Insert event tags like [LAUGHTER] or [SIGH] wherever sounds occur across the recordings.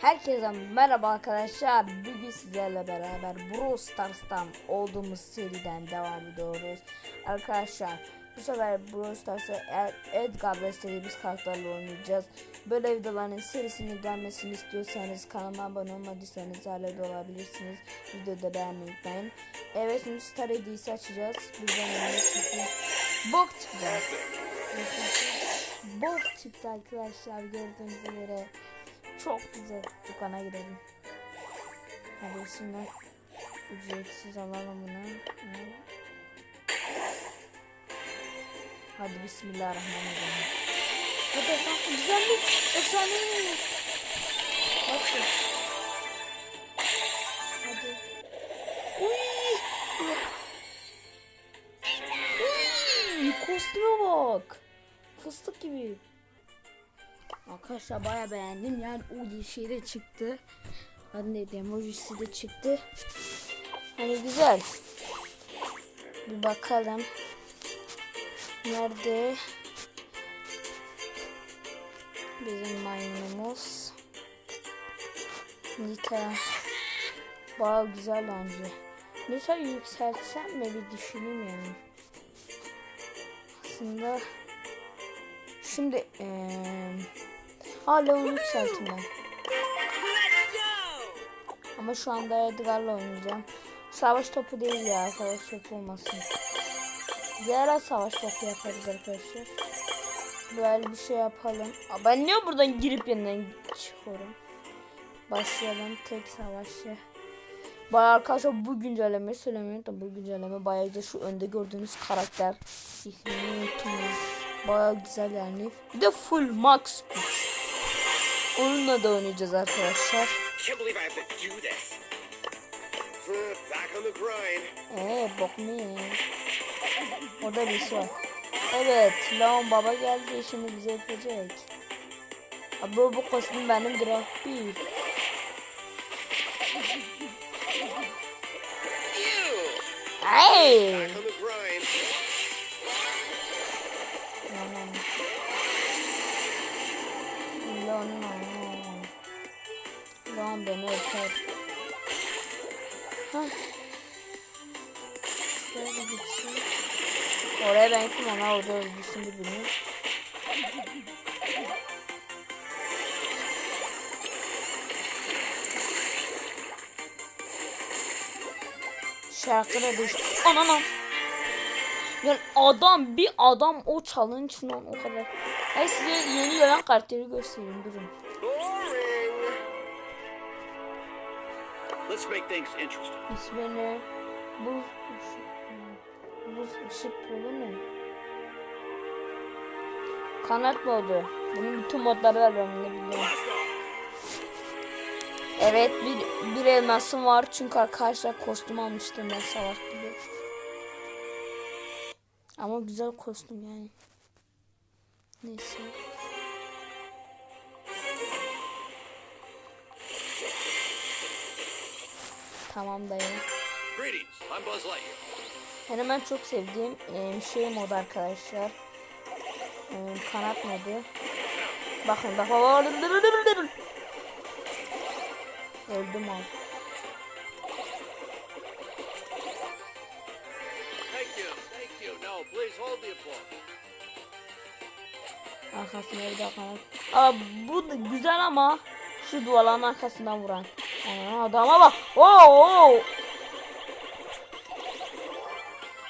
Herkese merhaba arkadaşlar. Bugün sizlerle beraber Brawl Stars'tan olduğumuz seriden devam ediyoruz. Arkadaşlar bu sefer Brawl Stars'ı Ed- Edgar beslediğimiz karakterle oynayacağız. Böyle videoların serisinin gelmesini istiyorsanız kanalıma abone olmadıysanız hala da olabilirsiniz. Videoda da beğenmeyi unutmayın. Evet şimdi Star Hediyesi açacağız. Önüne çıktı. Bok çıkacak. Bok çıktı arkadaşlar gördüğünüz göre. Çok güzel. Dükkana girelim. Hadi şimdi ücretsiz alalım bunu. Hadi bismillahirrahmanirrahim. Hadi efendim güzellik. Efsane. Hadi. Hadi. Uy. Uy. Kostüme bak. Fıstık gibi. Arkadaşlar baya beğendim yani o şey de çıktı. Adı neydi emojisi de çıktı. Hani güzel. Bir bakalım. Nerede? Bizim maymunumuz. Nita. Baya güzel bence. Nita yükseltsem mi bir düşüneyim yani. Aslında Şimdi eee hala onu yükseltim ben. Ama şu anda Edgar'la oynayacağım. Savaş topu değil ya savaş topu olmasın. Diğer savaş topu yaparız arkadaşlar. Böyle bir şey yapalım. Aa, ben niye buradan girip yeniden çıkıyorum? Başlayalım tek savaşı. Bayağı arkadaşlar bu güncellemeyi söylemiyorum da bu güncelleme bayağı güzel. Şu önde gördüğünüz karakter. Bayağı güzel yani. Bir de full max güç. Onunla da oynayacağız arkadaşlar. Eee bok ne? Orada bir şey var. Evet, Leon Baba geldi şimdi bize yapacak. Abi bu, bu kostüm benimdir abi. Ew! Hey! Ben ama orada öldürsün birbirini. Şarkıda düş. Ananam. Yani adam bir adam o challenge'ın o kadar. Hayır size yeni gelen karakteri göstereyim durun. Let's make things interesting. İsmi ne? Buz ışık. Buz ışık yolu ne? Kanat modu. Bunun bütün modları var ben bunu biliyorum. Evet bir, bir elmasım var çünkü arkadaşlar kostüm almıştım ben salak gibi. Ama güzel kostüm yani. Neyse. Tamam dayı. Benim en çok sevdiğim şey modu arkadaşlar. E, kanat modu. Bakın bak. Öldüm abi. Arkasına bir daha kanat. Aa, bu da güzel ama şu duvarların arkasından vuran. Aa, adama bak. Oo, oo.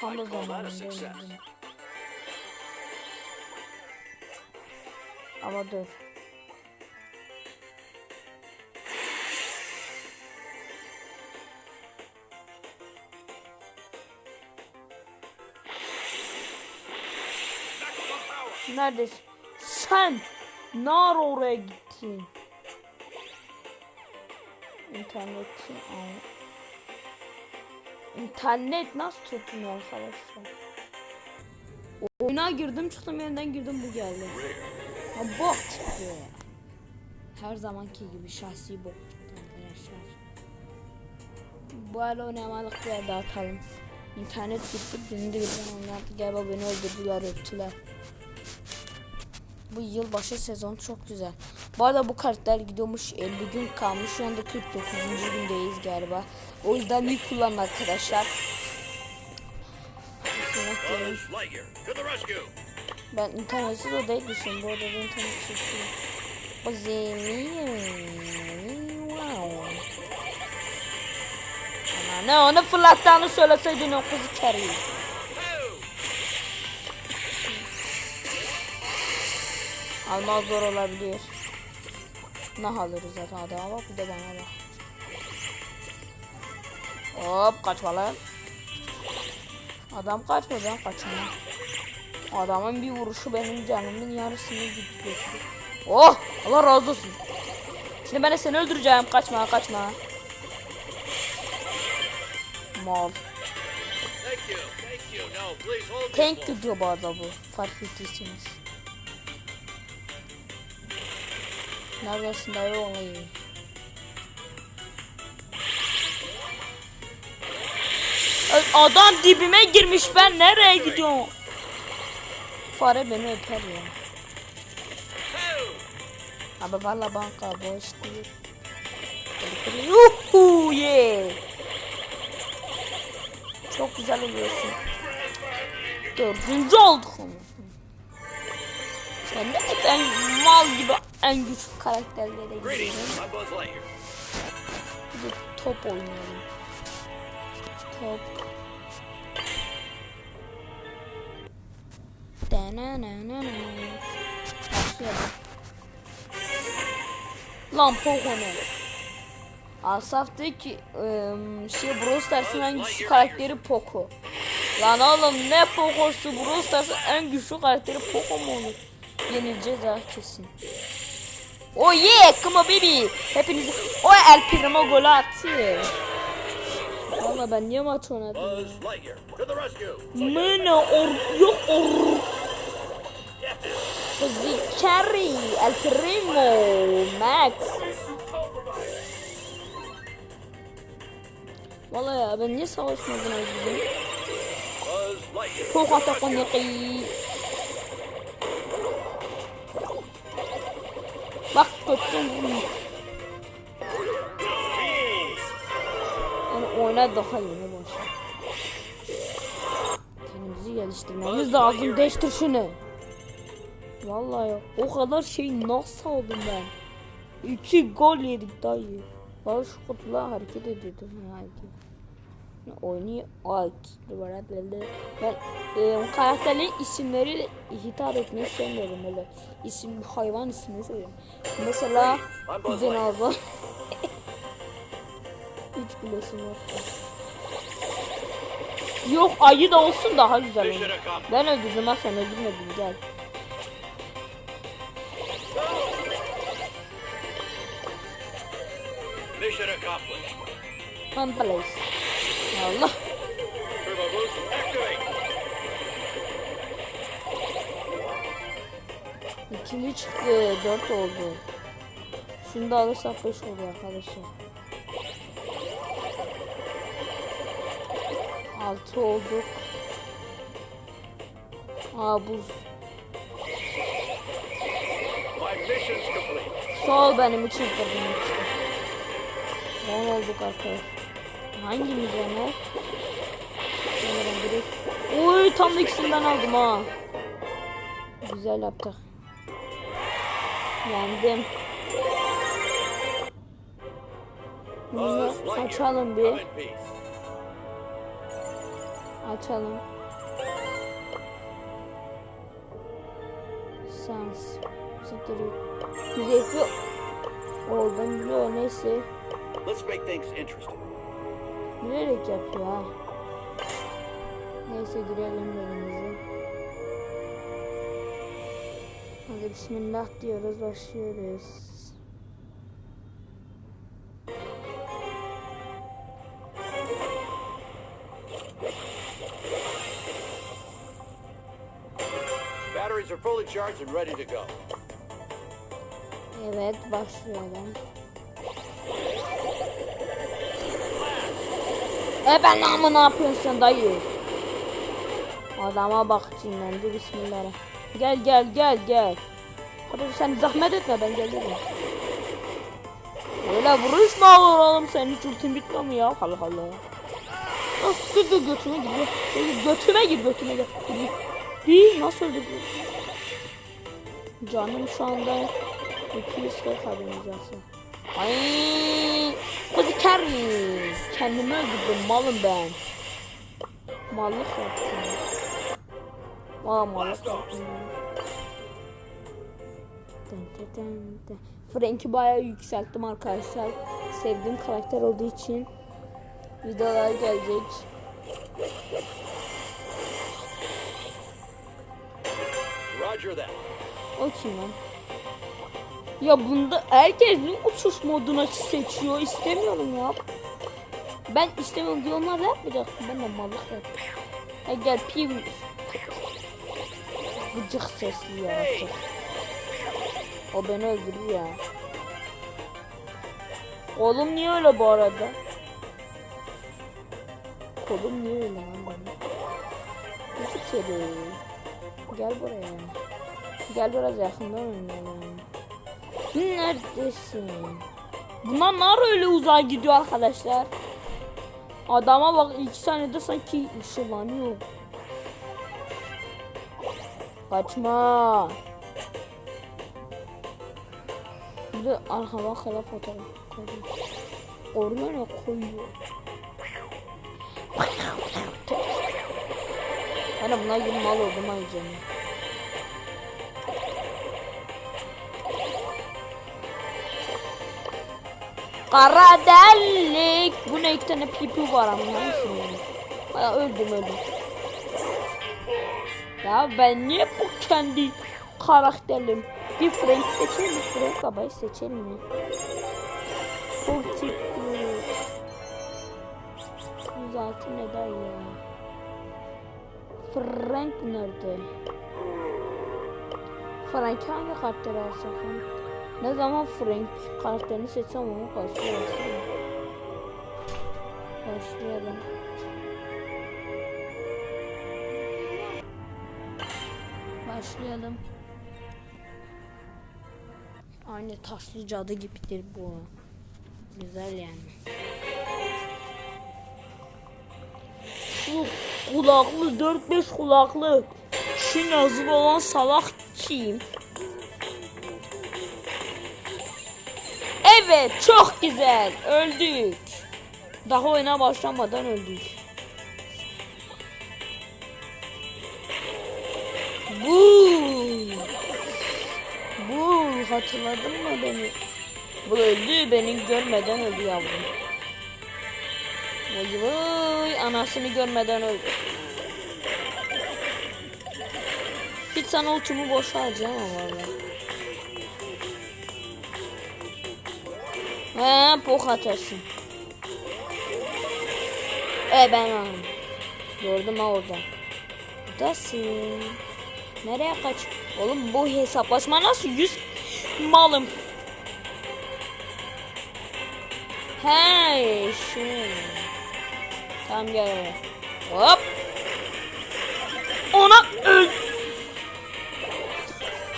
Tam da zamanında öldüm. Ama dur. Neredesin? Sen ne ara oraya gittin? İnternetin. İnternet nasıl tutmuyor arkadaşlar? Oyuna girdim çıktım yeniden girdim bu geldi. Ha bok çıktı. Her zamanki gibi şahsi bok çıktı arkadaşlar. Bu hala oynamadık yerde atalım. İnternet gitti, beni de birden onlar galiba beni öldürdüler, öptüler. Bu yılbaşı sezon çok güzel. Bu arada bu kartlar gidiyormuş 50 gün kalmış. Şu anda 49. gündeyiz galiba. O yüzden iyi kullanın arkadaşlar. Ben internetsiz odaya düştüm. Bu ben internetsiz değilim. Wow. Ana ne onu fırlattığını söyleseydin o kızı keriyi. Almak zor olabilir. Ne alırız zaten adama bak bir de bana bak. Hop kaçma lan. Adam kaçmadı ben kaçamam. Adamın bir vuruşu benim canımın yarısını götürüyor. Oh Allah razı olsun. Şimdi ben de seni öldüreceğim. Kaçma kaçma. Mal. Thank you diyor bu arada bu. Fark ettiyseniz. Neredesin dayı olayı? Adam dibime girmiş ben nereye gidiyorum? Fare beni öper ya. Abi valla banka boş değil. Yuhu ye. Çok güzel oluyorsun. Dördüncü olduk ama. Sen de hep en mal gibi en güçlü karakterlere gidiyorsun. Bir de top oynuyorum. Top. Başlayalım. Lan Poco ne? Asaf diyor ki ım, şey Brawl Stars'ın en güçlü karakteri Poco. Lan oğlum ne Poco'su Brawl Stars'ın en güçlü karakteri Poco mu olur? Yenileceğiz ha kesin. Oh yeah, come on baby. Hepiniz o El Primo golü attı. Valla ben niye maç oynadım? ya? Buzz Lightyear to the rescue. Mene or yok or. Zikari El Primo Max. Valla ya ben niye savaşmadım özledim? Buzz Lightyear. Çok atak oynayayım. Yani oyna daha boş. ver. Kendimizi geliştirmemiz lazım. Değiştir şunu. Vallahi o kadar şey nasıl aldım ben? İki gol yedik dayı. Bana şu kutular hareket ediyordu. Hadi. Oynuyor. Ay, duvara deldi. Ben e, karakterlerin isimleriyle hitap etmeyi sevmiyorum öyle. İsim hayvan ismini seviyorum. Mesela dinozor. Hiç gülesim yok. Yok ayı da olsun daha güzel olur. Ben öldürdüm ha sen öldürmedin gel. Mission accomplished. Place. Allah. Turbo boost activate. İkili çıktı. Dört oldu. Şunu da alırsak beş oluyor arkadaşlar. Altı olduk. Aa buz. My mission's complete. Sağ ol benim için kırdığın için. On olduk arkadaşlar. Hangimiz onlar? Sanırım biri. Oy tam da ikisinden aldım ha. Güzel yaptık. Yendim. Bunu Buzz Lightyear. açalım Come bir. Açalım. Sans. Siktir. Güzeyfi oldum biliyor neyse. Let's make things interesting. Bilerek yapıyor ha. Neyse girelim bölümümüze. Hadi bismillah diyoruz başlıyoruz. Charged and ready to go. Evet başlayalım. E ben ama ne yapıyorsun dayı? Adama bak cinlendi bismillah. Gel gel gel gel. Hadi sen zahmet etme ben gelirim. Öyle vuruşma olur oğlum senin hiç ultin bitmiyor mu ya? Allah Allah. Ah, dur götüme. Dur, Götüme gir götüme gir. Gir. Değil nasıl öldü bu? Canım şu anda 240 haberiniz olsun. Ay, hadi carry. Kendimi öldürdüm malım ben. Mallık yaptım. Valla mallık yaptım. Frank'i bayağı yükselttim arkadaşlar. Sevdiğim karakter olduğu için videolar gelecek. Roger that. O kim? Ya bunda herkes mi uçuş moduna seçiyor? İstemiyorum ya. Ben istemiyorum diye onlar da yapmayacak. Ben de mallık yaptım. Ha gel piv. Gıcık sesli ya artık. O beni öldürür ya. Kolum niye öyle bu arada? Kolum niye öyle lan benim? Nasıl? Gel buraya. Gel biraz yakından oynayalım. Neredesin? Bunlar nar öyle uzağa gidiyor arkadaşlar. Adama bak iki saniyede sanki ışınlanıyor. Kaçma. Bir de arkama kadar fotoğraf koyuyor. Oraya ne koyuyor? De bunlar gibi mal oldum ayıcım. Kara delik. Bu ne iki tane pipi var ama? Ya öldüm öldüm. Ya ben niye bu kendi karakterim? Bir Frank seçelim mi? Frank babayı seçelim mi? Çok tipli. 106 ne der ya? Frank nerede? Frank hangi karakteri alsak? Ne zaman Frank karakterini seçsem onu karşıya. Başlayalım. Başlayalım. Aynı taşlı cadı gibidir bu. Güzel yani. Şu kulaklı 4-5 kulaklı. Şu nazlı olan salak kim? Evet çok güzel öldük. Daha oyuna başlamadan öldük. Bu. Bu hatırladın mı beni? Bu öldü beni görmeden öldü yavrum. Vay vay anasını görmeden öldü. Hiç sana ultumu boş harcayamam valla. He pok atarsın. E ben aldım. Gördüm ha orada. Buradasın. Nereye kaç? Oğlum bu hesaplaşma nasıl yüz malım. He şu. Tamam gel. Hop. Ona öl.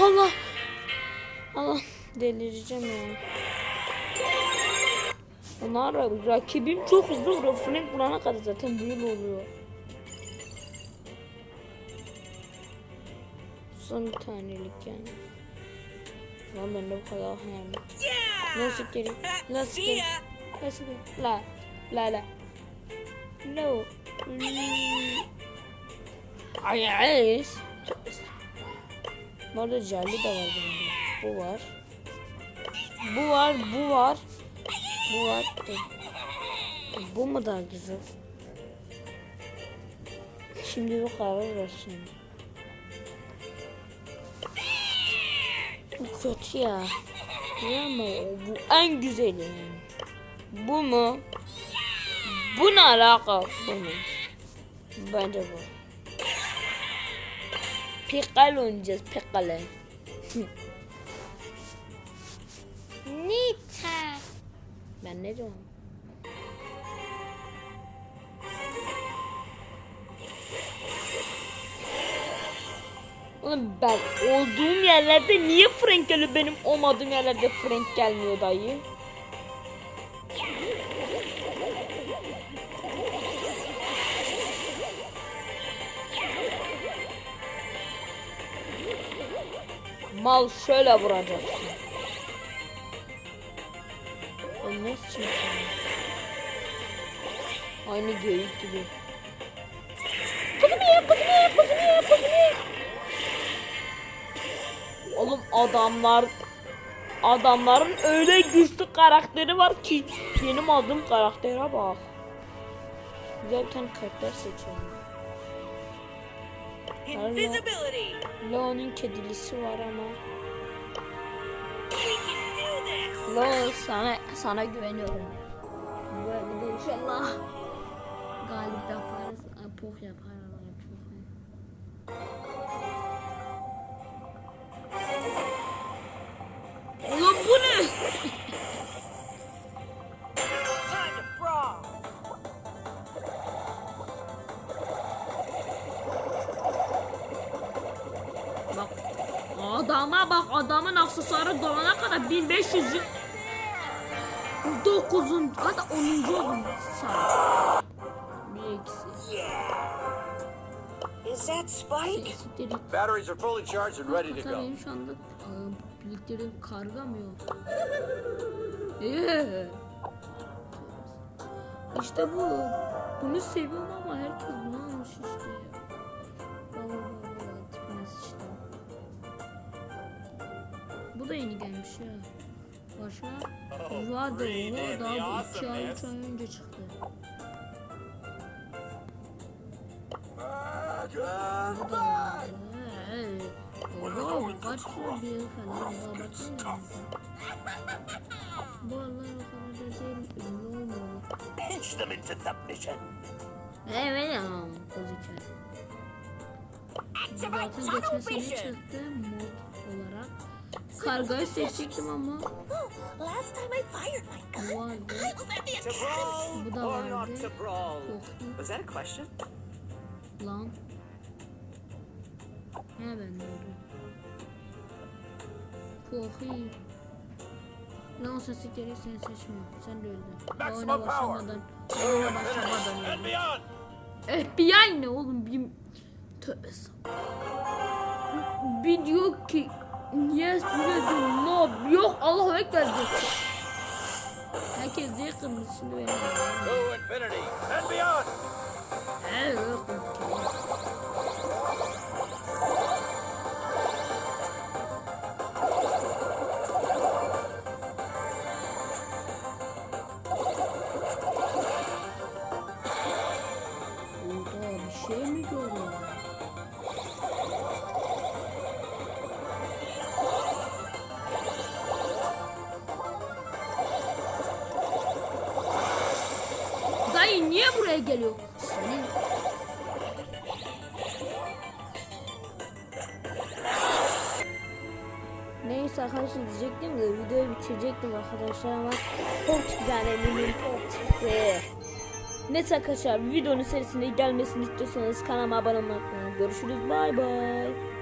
Allah. Allah delireceğim ya. Onlar rakibim çok hızlı Frank bulana kadar zaten böyle oluyor. Son bir tanelik yani. Lan bende bu kadar hayal. Nasıl geri? Nasıl geri? Nasıl geri? La. La la. No. Ay ay. Bu arada jelly de var. Bu var. Bu var, bu var. Bu var. Bu mu daha güzel? Şimdi bu karar versin. Bu kötü ya. Ya ama bu en güzeli. Bu mu? Bu ne alaka? Bu mu? Bence bu. Pikal oynayacağız pikale. [LAUGHS] Nita. Ben ne diyorum? Oğlum ben olduğum yerlerde niye Frank geliyor benim olmadığım yerlerde Frank gelmiyor dayı? Mal şöyle vuracaksın. Ölmez çünkü. Aynı geyik gibi. Kızım ye, kızım ye, kızım ye, kızım ye. Oğlum adamlar adamların öyle güçlü karakteri var ki benim aldığım karaktere bak. Güzel bir tane karakter seçiyorum. Invisibility. Leon'un kedilisi var ama. Leo sana sana güveniyorum. Böyle de inşallah galip yaparız. Poh yapar bu adama bak adamın aksesuarı dolana kadar 1500 yıl 9. hatta 10. oldum saat. Bir eksi. Is that Spike? Batteries are fully charged and ready to go. benim şu anda e, birliklerim karga mı yok? Eee. İşte bu. Bunu seviyorum ama herkes bunu almış işte. Baba baba tipiniz işte. Bu da yeni gelmiş ya. Başka vardı o daha bu iki ay üç ay önce çıktı. Bu da vardı. Ee, Oha kaç kilo bir falan ya baksana. Bu aralar o kadar da değil ünlü olmalı. Pinch them into submission. Evet ya gözüküyor. Zaten geçen sene çıktı mod olarak. Kargayı seçecektim ama Last time I fired my gun, vardı. I was at the To brawl Bu da or not vardı. to brawl? Korktum Was that a question? lan. He ben de öyle. Pohi. Lan sen sikleri seni seçmiyor. Sen de öldün. Oyuna başlamadan. Oyuna başlamadan öldün. FBI ne oğlum bir tövbe bir diyor ki niye söyledin no yok Allahu Ekber. Herkes diye kırmızı şimdi benim. To infinity and beyond. Evet. Niye buraya geliyor? Senin Neyse arkadaşlar diyecektim de videoyu bitirecektim arkadaşlar ama çok güzel eminim çok çıktı. Neyse arkadaşlar videonun serisinde gelmesini istiyorsanız kanalıma abone olmayı unutmayın. Görüşürüz bay bay.